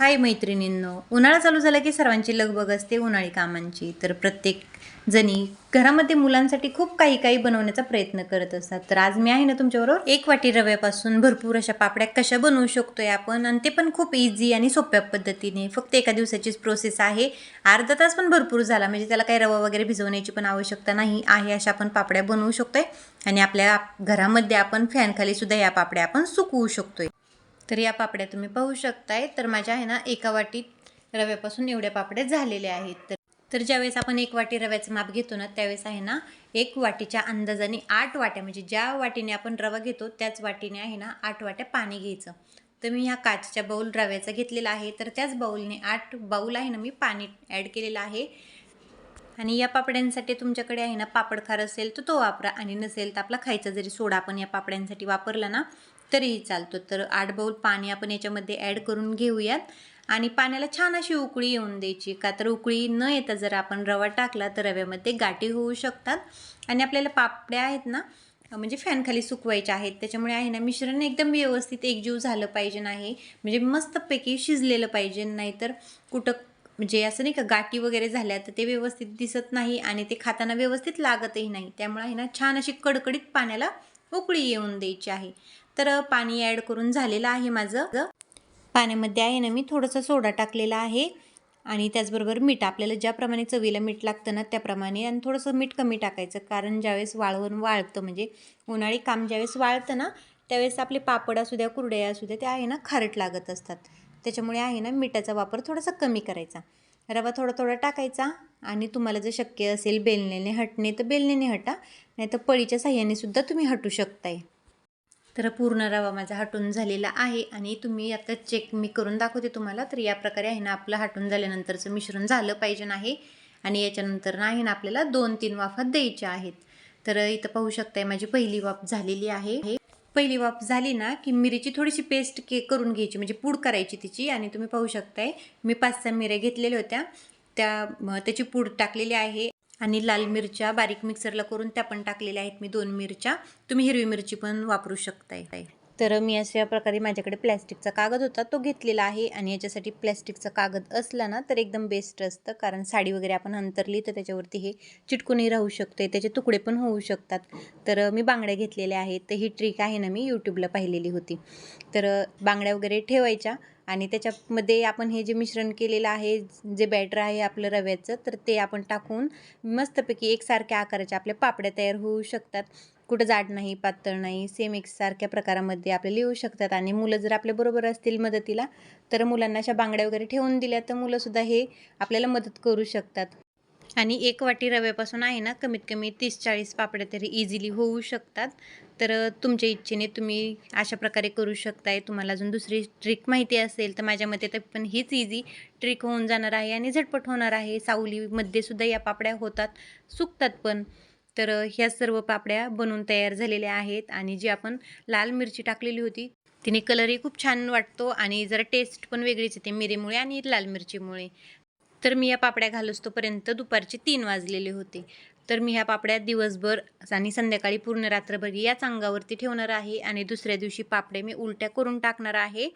हाय मैत्रिणींनो उन्हाळा चालू झाला की सर्वांची लगबग असते उन्हाळी कामांची. तर प्रत्येक जणी घरामध्ये मुलांसाठी खूप काही काही बनवण्याचा प्रयत्न करत असतात. तर आज मी आहे ना तुमच्याबरोबर एक वाटी रव्यापासून भरपूर अशा पापड्या कशा बनवू शकतोय आपण? आणि ते पण खूप इझी आणि सोप्या पद्धतीने. फक्त एका दिवसाचीच प्रोसेस आहे. अर्धा तास पण भरपूर झाला. म्हणजे त्याला काही रवा वगैरे भिजवण्याची पण आवश्यकता नाही आहे अशा आपण पापड्या बनवू शकतोय. आणि आपल्या घरामध्ये आपण फॅनखाली सुद्धा या पापड्या आपण सुकवू शकतोय. तर या पापड्या तुम्ही पाहू शकताय. तर माझ्या आहे ना एका वाटीत रव्यापासून एवढ्या पापड्या झालेल्या आहेत. तर तर ज्यावेळेस आपण एक वाटी रव्याचं माप घेतो ना त्यावेळेस आहे ना एक वाटीच्या अंदाजाने आठ वाट्या म्हणजे ज्या वाटीने आपण रवा घेतो त्याच वाटीने आहे ना आठ वाट्या पाणी घ्यायचं. तर मी ह्या काचच्या बाऊल रव्याचा घेतलेला आहे. तर त्याच बाऊलने आठ बाऊल आहे ना मी पाणी ॲड केलेलं आहे. आणि या पापड्यांसाठी तुमच्याकडे आहे ना पापड खार असेल तर तो वापरा. आणि नसेल तर आपला खायचा जरी सोडा आपण या पापड्यांसाठी वापरला ना तरीही चालतो. तर आठ बाऊल पाणी आपण याच्यामध्ये ॲड करून घेऊयात. आणि पाण्याला छान अशी उकळी येऊन द्यायची. का तर उकळी न येता जर आपण रवा टाकला तर रव्यामध्ये गाठी होऊ शकतात. आणि आपल्याला पापड्या आहेत ना म्हणजे फॅनखाली सुकवायच्या आहेत. त्याच्यामुळे आहे ना मिश्रण एकदम व्यवस्थित एकजीव झालं पाहिजे नाही. म्हणजे मस्तपैकी शिजलेलं पाहिजे. नाहीतर कुठं म्हणजे असं नाही का गाठी वगैरे झाल्या तर ते व्यवस्थित दिसत नाही आणि ते खाताना व्यवस्थित लागतही नाही. त्यामुळे आहे ना छान अशी कडकडीत पाण्याला उकळी येऊन द्यायची आहे. तर पाणी ॲड करून झालेलं आहे माझं. पाण्यामध्ये आहे ना मी थोडंसं सोडा टाकलेला आहे आणि त्याचबरोबर मीठ. आपल्याला ज्याप्रमाणे चवीला मीठ लागतं ना त्याप्रमाणे आणि थोडंसं मीठ कमी टाकायचं. कारण ज्यावेळेस वाळवून वाळतं म्हणजे उन्हाळी काम ज्यावेळेस वाळतं ना त्यावेळेस आपले पापड असू द्या कुरड्या असू द्या त्या आहे ना खारट लागत असतात. त्याच्यामुळे आहे ना मिठाचा वापर थोडासा कमी करायचा. रवा थोडा थोडा टाकायचा आणि तुम्हाला जर शक्य असेल बेलण्याने हटणे तर बेलण्याने हटा. नाही तर पळीच्या साह्याने सुद्धा तुम्ही हटू शकताय. तर पूर्ण रवा माझा हटून झालेला आहे आणि तुम्ही आता चेक मी करून दाखवते तुम्हाला. तर या प्रकारे आहे ना आपलं हटून झाल्यानंतरचं मिश्रण झालं पाहिजे नाही आणि याच्यानंतर नाही ना आपल्याला दोन तीन वाफा द्यायच्या आहेत. तर इथं पाहू शकताय माझी पहिली वाफ झालेली आहे. पहिली वाफ झाली ना की मिरीची थोडीशी पेस्ट के करून घ्यायची म्हणजे पूड करायची तिची. आणि तुम्ही पाहू शकताय मी पाच सहा मिऱ्या घेतलेल्या होत्या. त्या त्याची पूड टाकलेली आहे. आणि लाल मिरच्या बारीक मिक्सरला करून त्या पण टाकलेल्या आहेत मी दोन मिरच्या. तुम्ही हिरवी मिरची पण वापरू शकताय. तर मी अशा प्रकारे माझ्याकडे प्लॅस्टिकचा कागद होता तो घेतलेला आहे आणि याच्यासाठी प्लॅस्टिकचा कागद असला ना तर एकदम बेस्ट असतं. कारण साडी वगैरे आपण अंतरली तर त्याच्यावरती हे चिटकूनही राहू शकते त्याचे तुकडे पण होऊ शकतात. तर मी बांगड्या घेतलेल्या आहेत. तर ही ट्रिक आहे ना मी यूट्यूबला पाहिलेली होती. तर बांगड्या वगैरे ठेवायच्या. आणि त्याच्यामध्ये आपण हे जे मिश्रण केलेलं आहे जे बॅटर आहे आपलं रव्याचं तर ते आपण टाकून मस्तपैकी एकसारख्या आकाराच्या आपल्या पापड्या तयार होऊ शकतात. कुठं जाड नाही पातळ नाही सेम एकसारख्या प्रकारामध्ये आपल्याला येऊ शकतात. आणि मुलं जर आपल्या बरोबर असतील मदतीला तर मुलांना अशा बांगड्या वगैरे ठेवून दिल्या तर मुलंसुद्धा हे आपल्याला मदत करू शकतात. आणि एक वाटी रव्यापासून आहे ना कमीत कमी तीस चाळीस पापड्या तरी इझिली होऊ शकतात. तर तुमच्या इच्छेने तुम्ही अशा प्रकारे करू शकताय. तुम्हाला अजून दुसरी ट्रिक माहिती असेल तर माझ्या मते तर पण हीच इझी ट्रिक होऊन जाणार आहे आणि झटपट होणार आहे. सावलीमध्ये सुद्धा या पापड्या होतात सुकतात पण. तर ह्या सर्व पापड्या बनवून तयार झालेल्या आहेत आणि जी आपण लाल मिरची टाकलेली होती तिने कलरही खूप छान वाटतो आणि जरा टेस्ट पण वेगळीच येते मिरीमुळे आणि लाल मिरचीमुळे. तर मी या पापड्या घालूस्तोपर्यंत दुपारचे तीन वाजलेले होते. तर मी ह्या पापड्या दिवसभर आणि संध्याकाळी पूर्ण रात्रभर याच अंगावरती ठेवणार आहे आणि दुसऱ्या दिवशी पापड्या मी उलट्या करून टाकणार आहे.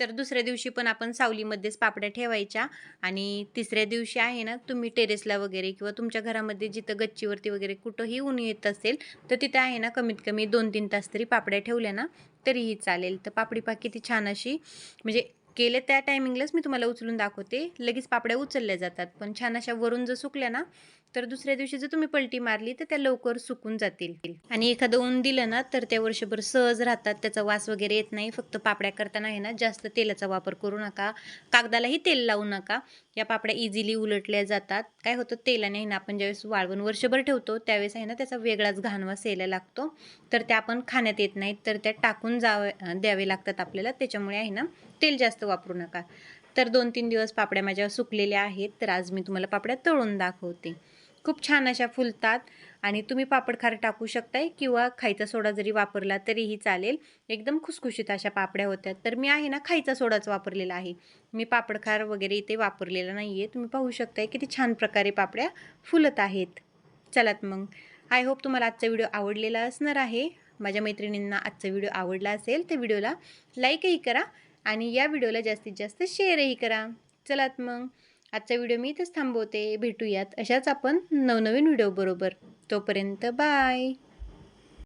तर दुसऱ्या दिवशी पण आपण सावलीमध्येच पापड्या ठेवायच्या आणि तिसऱ्या दिवशी आहे ना तुम्ही टेरेसला वगैरे किंवा तुमच्या घरामध्ये जिथं गच्चीवरती वगैरे कुठंही ऊन येत असेल तर तिथं आहे ना कमीत कमी दोन तीन तास तरी पापड्या ठेवल्या ना तरीही चालेल. तर पापडी पाक किती छान अशी म्हणजे केले त्या टायमिंगलाच मी तुम्हाला उचलून दाखवते. लगेच पापड्या उचलल्या जातात. पण छान अशा वरून जर सुकल्या ना तर दुसऱ्या दिवशी जर तुम्ही पलटी मारली तर त्या लवकर सुकून जातील. आणि एखादं ऊन दिलं ना तर त्या वर्षभर सहज राहतात. त्याचा वास वगैरे येत नाही. फक्त पापड्या करताना आहे ना जास्त तेलाचा वापर करू नका. कागदालाही तेल लावू नका. या पापड्या इझिली उलटल्या जातात. काय होतं तेलाने आहे ना आपण ज्यावेळेस वाळवून वर्षभर ठेवतो त्यावेळेस आहे ना त्याचा वेगळाच घाणवास यायला लागतो. तर त्या आपण खाण्यात येत नाहीत तर त्या टाकून जावे द्यावे लागतात आपल्याला. त्याच्यामुळे आहे ना तेल जास्त वापरू नका. तर दोन तीन दिवस पापड्या माझ्या सुकलेल्या आहेत तर आज मी तुम्हाला पापड्या तळून दाखवते. खूप छान अशा फुलतात आणि तुम्ही पापड खार टाकू शकताय किंवा खायचा सोडा जरी वापरला तरीही चालेल. एकदम खुसखुशीत अशा पापड्या होत्या तर मी आहे ना खायचा सोडाच वापरलेला आहे. मी पापड खार वगैरे इथे वापरलेला नाही आहे तुम्ही पाहू शकताय किती छान प्रकारे पापड्या फुलत आहेत. चलात मग. आय होप तुम्हाला आजचा व्हिडिओ आवडलेला असणार आहे. माझ्या मैत्रिणींना आजचा व्हिडिओ आवडला असेल तर व्हिडिओला लाईकही करा आणि या व्हिडिओला जास्तीत जास्त शेअरही करा. चलात मग. आजचा व्हिडिओ मी इथंच थांबवते. भेटूयात अशाच आपण नवनवीन व्हिडिओ बरोबर तोपर्यंत बाय.